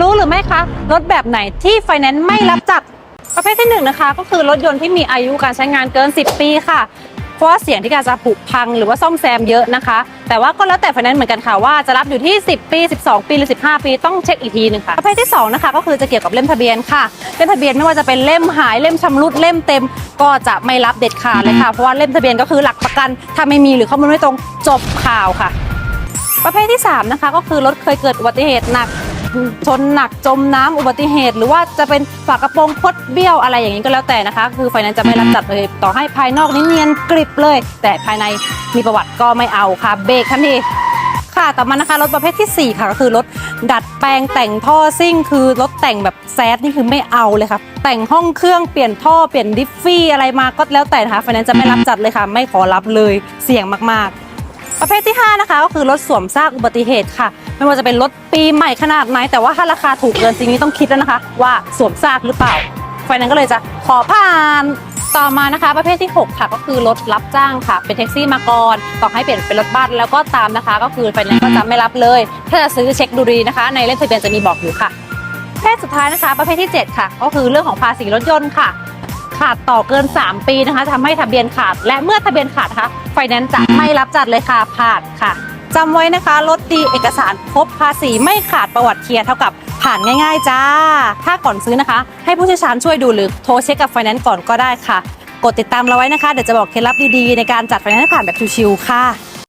รู้หรือไม่คะ รถแบบไหนที่ไฟแนนซ์ไม่รับจัดประเภทที่หนึ่งนะคะ ก็คือรถยนต์ที่มีอายุการใช้งานเกิน 10 ปีค่ะ เพราะว่าเสี่ยงที่การจะผุพังหรือว่าซ่อมแซมเยอะนะคะ แต่ว่าก็แล้วแต่ไฟแนนซ์เหมือนกันค่ะว่าจะรับอยู่ที่ 10 ปี 12 ปีหรือ 15 ปีต้องเช็คอีกทีหนึงค่ะ ประเภทที่สองนะคะก็คือจะเกี่ยวกับเล่มทะเบียนค่ะ เล่มทะเบียนไม่ว่าจะเป็นเล่มหายเล่มชำรุดเล่มเต็ม ก็จะไม่รับเด็ดขาดเลยค่ะ เพราะว่าเล่มทะเบียนก็คือหลักประกัน ถ้าไม่มีหรือข้อมูลไม่ตรงจบข่าวค่ะ ประเภทที่3นะคะก็คือรถเคยเกิดอุบัติเหตุหนัก ชนหนักจมน้ำอุบัติเหตุ หรือว่าจะเป็นฝากระโปรงคดเบี้ยวอะไรอย่างนี้ก็แล้วแต่นะคะ คือไฟแนนซ์จะไม่รับจัดเลยต่อให้ภายนอกนี่เนียนกริบเลย แต่ภายในมีประวัติก็ไม่เอาค่ะ เบรกทันทีค่ะต่อมานะคะรถประเภททีสี่4 ค่ะก็คือรถดัดแปลงแต่งท่อซิ่ง คือรถแต่งแบบแซดนี่คือไม่เอาเลยค่ะแต่งห้องเครื่องเปลี่ยนท่อเปลี่ยนดิฟฟี่อะไรมาก็แล้วแต่นะคะไฟแนนซ์จะไม่รับจัดเลยค่ะ ไม่ขอรับเลยเสี่ยงมากๆ ประเภทที่ 5 นะคะก็คือรถสวมซากอุบัติเหตุค่ะ ไม่ว่าจะเป็นรถปีใหม่ขนาดไหน แต่ว่าถ้าราคาถูกเกินจริงนี้ต้องคิดแล้วนะคะ ว่าสวมซากหรือเปล่า ไฟนั้นก็เลยจะขอผ่านต่อมานะคะประเภทที่ 6 ค่ะก็คือรถรับจ้างค่ะ เป็นแท็กซี่มาก่อนต่อให้เปลี่ยนเป็นรถบัสแล้วก็ตามนะคะ ก็คือไฟนั้นก็จะไม่รับเลย ถ้าจะซื้อเช็คดูดีนะคะ ในเล่มทะเบียนจะมีบอกอยู่ค่ะประเภทสุดท้ายนะคะ ประเภทที่ 7 ค่ะ ก็คือเรื่องของภาษีรถยนต์ค่ะ ขาดต่อเกิน 3 ปีนะคะทำให้ทะเบียนขาด และเมื่อทะเบียนขาดนะคะไฟแนนซ์จะไม่รับจัดเลยค่ะผ่านค่ะจำไว้นะคะรถดีเอกสารครบภาษีไม่ขาดประวัติเคลียร์เท่ากับผ่านง่าย ๆ จ้า ถ้าก่อนซื้อนะคะ ให้ผู้เชี่ยวชาญช่วยดูหรือโทรเช็คกับไฟแนนซ์ก่อนก็ได้ค่ะ กดติดตามเราไว้นะคะ เดี๋ยวจะบอกเคล็ดลับดีๆ ในการจัดไฟแนนซ์ให้ผ่านแบบชิวๆค่ะ